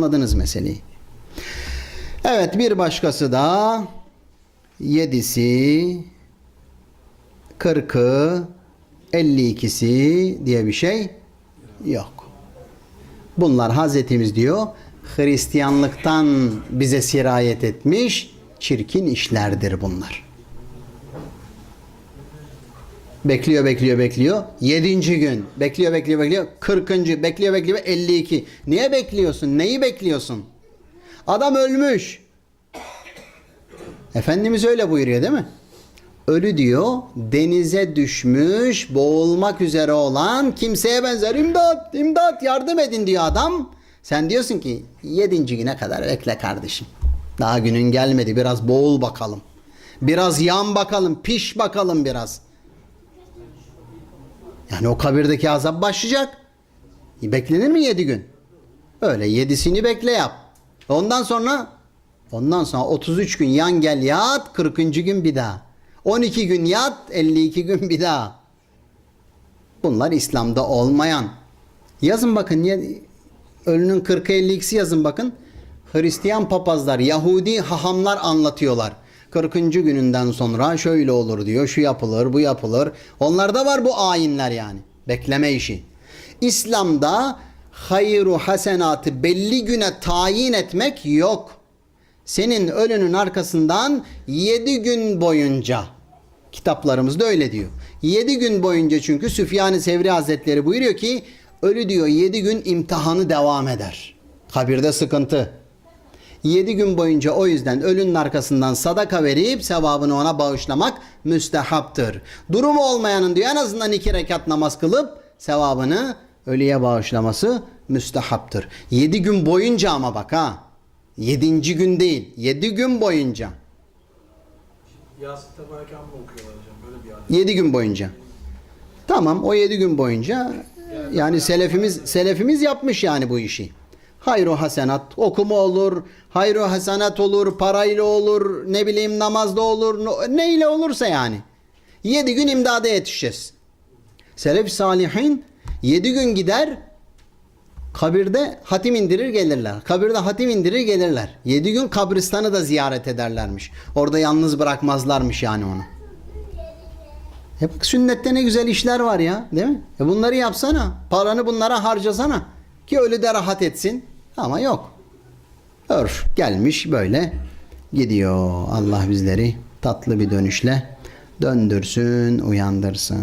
Anladınız meseleyi. Evet bir başkası da yedisi, kırkı, elli ikisi diye bir şey yok. Bunlar Hazretimiz diyor Hristiyanlıktan bize sirayet etmiş çirkin işlerdir bunlar. Bekliyor, bekliyor, bekliyor. Yedinci gün. Bekliyor, bekliyor, bekliyor. Kırkıncı. Bekliyor, bekliyor. Elli iki. Niye bekliyorsun? Neyi bekliyorsun? Adam ölmüş. Efendimiz öyle buyuruyor değil mi? Ölü diyor denize düşmüş boğulmak üzere olan kimseye benzer imdat imdat yardım edin diyor adam. Sen diyorsun ki yedinci güne kadar bekle kardeşim. Daha günün gelmedi biraz boğul bakalım. Biraz yan bakalım piş bakalım biraz. Yani o kabirdeki azap başlayacak. Beklenir mi yedi gün? Öyle yedisini bekle yap. Ondan sonra ondan sonra 33 gün yan gel yat 40. gün bir daha. 12 gün yat 52 gün bir daha. Bunlar İslam'da olmayan. Yazın bakın ölünün 40 52'si yazın bakın. Hristiyan papazlar, Yahudi hahamlar anlatıyorlar. 40. gününden sonra şöyle olur diyor. Şu yapılır, bu yapılır. Onlarda var bu ayinler yani. Bekleme işi. İslam'da hayru hasenatı belli güne tayin etmek yok. Senin ölünün arkasından 7 gün boyunca kitaplarımızda öyle diyor. 7 gün boyunca çünkü Süfyan-ı Sevri Hazretleri buyuruyor ki ölü diyor 7 gün imtihanı devam eder. Kabirde sıkıntı. 7 gün boyunca o yüzden ölünün arkasından sadaka verip sevabını ona bağışlamak müstehaptır. Durumu olmayanın diyor en azından iki rekat namaz kılıp sevabını ölüye bağışlaması müstehaptır. 7 gün boyunca ama bak ha. 7. gün değil. 7 gün boyunca. Yasin Tebareken mi okuyorlar hocam? Böyle bir adet. 7 gün boyunca. Tamam o 7 gün boyunca yani selefimiz selefimiz yapmış yani bu işi. Hayru hasenat okuma olur, hayru hasenat olur, parayla olur, ne bileyim namazda olur, neyle olursa yani. 7 gün imdada yetişeceğiz. Selef salihin 7 gün gider kabirde hatim indirir gelirler. Kabirde hatim indirir gelirler. 7 gün kabristanı da ziyaret ederlermiş. Orada yalnız bırakmazlarmış yani onu. E bak sünnette ne güzel işler var ya değil mi? E bunları yapsana. Paranı bunlara harcasana. Ki ölü de rahat etsin. Ama yok. Örf gelmiş böyle gidiyor. Allah bizleri tatlı bir dönüşle döndürsün, uyandırsın.